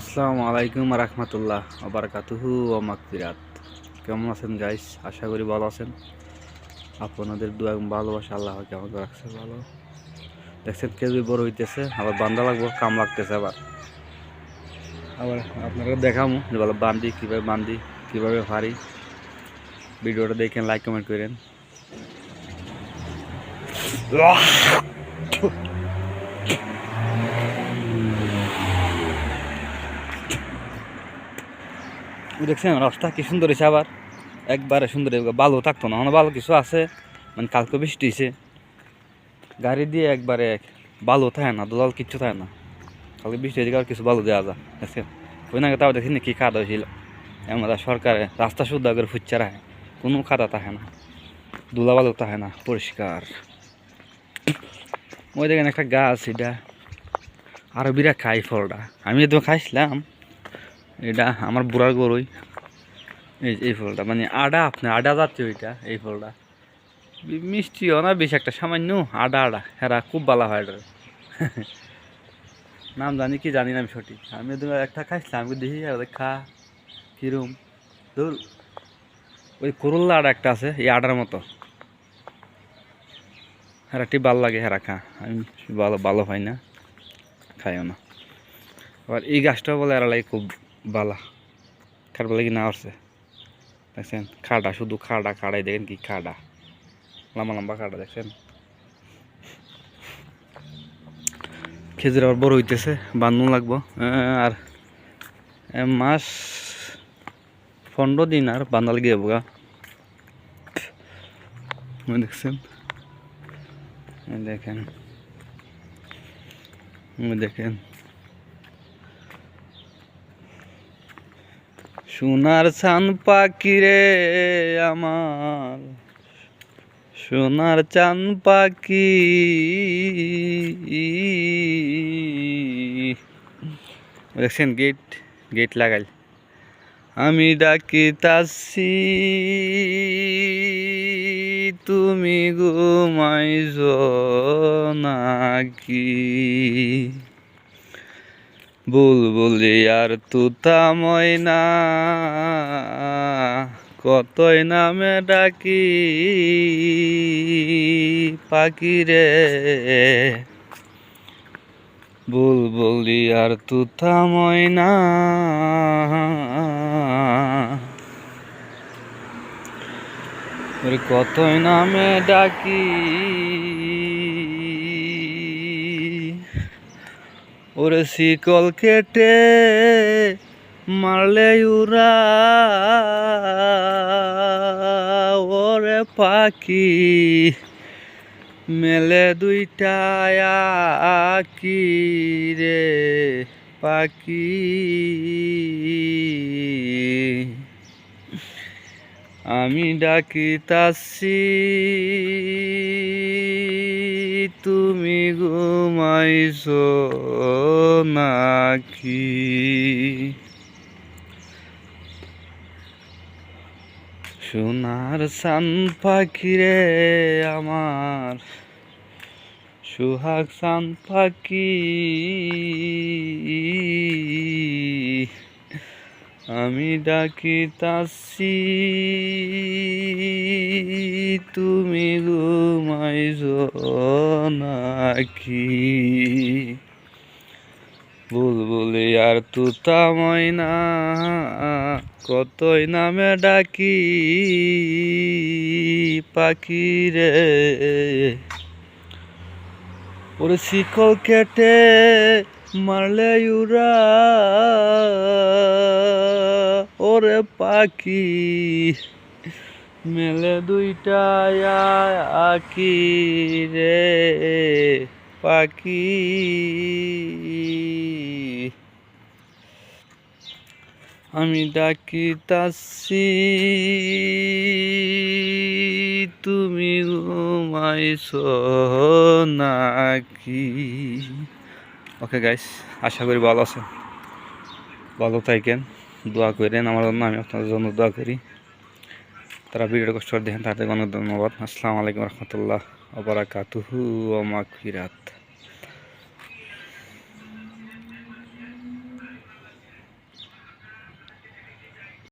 আসসালামু আলাইকুম রহমতুল্লাহ আবরকাতুহু ও মাকফিরাত কেমন আছেন গাইস আশা করি ভালো আছেন। আপনাদের দু এবং ভালোবাসা আল্লাহ কেমন রাখছে ভালো। দেখছেন কেজি বড় হইতেছে, আবার বান্দা লাগবো, কাম লাগতেছে আবার। আবার আপনারা দেখামো যে ভালো বান্ধি কীভাবে বান্ধি কীভাবে পারি ভিডিওটা দেখেন লাইক কমেন্ট করেন। দেখছেন রাস্তা কি সুন্দর হয়েছে আবার? একবারে সুন্দর। ভালো থাকতো না ভালো কিছু আছে। মানে কালকে বৃষ্টি হয়েছে গাড়ি দিয়ে একবারে ভালো থাকে না, দোলাল কিচ্ছু থাকে না। কালকে বৃষ্টি হয়েছে আর কিছু ভালো দেওয়া যায়। দেখছেন ওই না তাও দেখি কি খাওয়া হয়েছিল এমন সরকারে রাস্তা শুদ্ধ করে ফুচ্চা রাখে। কোনো খাতা থাকে না। দোলা ভালো থাকে না, পরিষ্কার। ওই দেখেন একটা গাছ এটা। আরও বিরাট খাই ফলটা আমি তো খাইছিলাম। এটা আমার বুড়ার গরুই। এই এই ফলটা মানে আডা আপনি, আডা জাতীয় এটা, এই ফলটা। মিষ্টিও না, বেশ একটা, সামান্য আডা আডা। হেরা খুব ভালো হয় এটা নাম জানি কি, জানি না আমি সঠিক। আমি একটা খাইছিলাম আমি দেখি আর খা, কিরম। ধর, ওই করল্লা আডা একটা আছে, এই আডার মতো। হেরাটি ভালো লাগে হেরা খা। আমি ভালো ভালো হয় না, খাইও না। আবার এই গাছটাও বলে এরা লাগে খুব বালা। খার বলে কি না আসছে। দেখছেন? খাডা, শুধু খাডা, খাড়াই দেখেন কি খাডা। লম্বা লম্বা খাডা, দেখছেন? খেজুর আবার বড় হইতেছে বান্ধন লাগবো। আর মাস পনেরো দিন আর বান্ধাল গিয়ে গা। দেখছেন? দেখেন। দেখেন। সোনার চান পাখি রে আমার। সোনার চান পাখি। দেখছেন গেট গেট লাগাই। আমি ডাকি তাসি তুমি ঘুমাইছ নাকি? বুলবুলি আর তুতা ময়না। কতই নামে ডাকি পাখি রে বুলবুলি আর তুতা ময়না। কতই নামে ডাকি ওরে শিকল কেটে মারলে উরা ওরে পাখি, মেলে দুইটা আকি রে পাখি। আমি ডাকি ডাকিতাছি তুমি ঘুমাইছ নাকি? সোনার সান পাখি রে আমার সুহাগ সান পাখি। আমি ডাকিতাছি। তুমি ঘুমাইছ নাকি বুলবুলি আর তুতা ময়না, কতই নামে ডাকি পাখি রে? ওরে শিকল কেটে মারলে উরা ওরে পাখি মেলে দুইটা আকি রে, পাখি। আমি ডাকিতাছি, তুমি ঘুমাইছ নাকি? ওকে গাইস আশা করি ভালো আছেন। ভালো থাকেন, দোয়া করেন, আমার জন্য, আমি আপনাদের জন্য দোয়া করি। তারা ভিডিওটা কষ্ট করে দেখেন তাদের অনেক ধন্যবাদ। আসসালামু আলাইকুম রহমতুল্লাহ আবরাকাতুহু ও মাগফিরাত।